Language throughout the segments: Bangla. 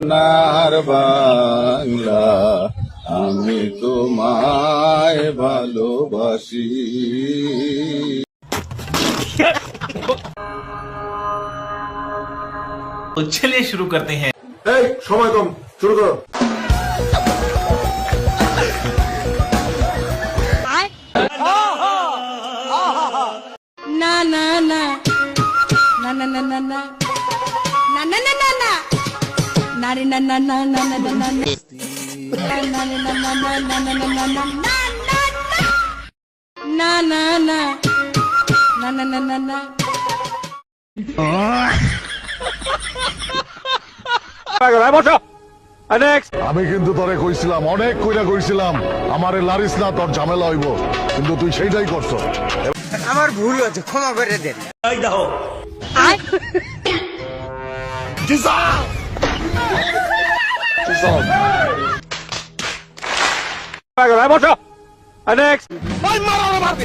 সোনার বাংলা আমি তোমায় ভালোবাসি। তো চলিয়ে শুরু করতে হ্যাঁ এই সময় কম শুরু করো। না না। না না না না না। না না না না না। না না না রে না না না না না না না না না না রে না না না না না না না না না না না না না না না না আমি কিন্তু তোরে কইছিলাম অনেক কইরা কইছিলাম আমারে লারিস না তোর ঝামেলা হইব। কিন্তু তুই সেইটাই করছ। আমার ভুল হয়েছে ক্ষমা করে দেন। 来吧，这。Next. ভাই মারা না মারবি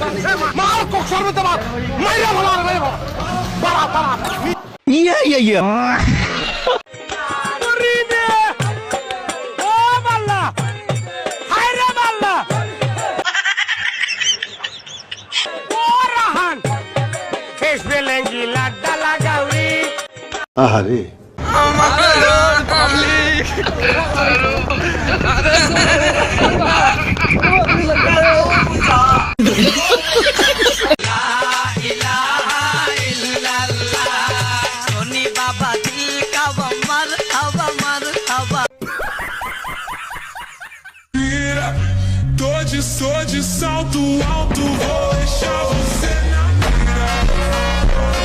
মার কক সর্বতে মার মাইরা ভালো আর মাইরা ভালো পালা পালা ইয়া ইয়া ইয়া আহারে De, sou de salto alto, vou deixar você na mira.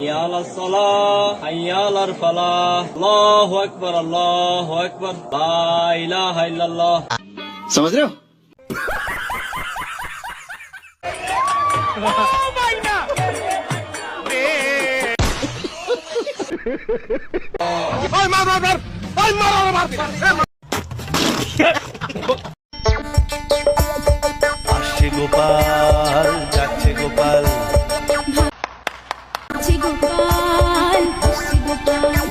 حيال الصلاة حيال الفلاح الله أكبر الله أكبر لا إله إلا الله سمجھ رہے Ay mar mar mar! Ay mar mar mar! Ashe Gopal Gopal Gopal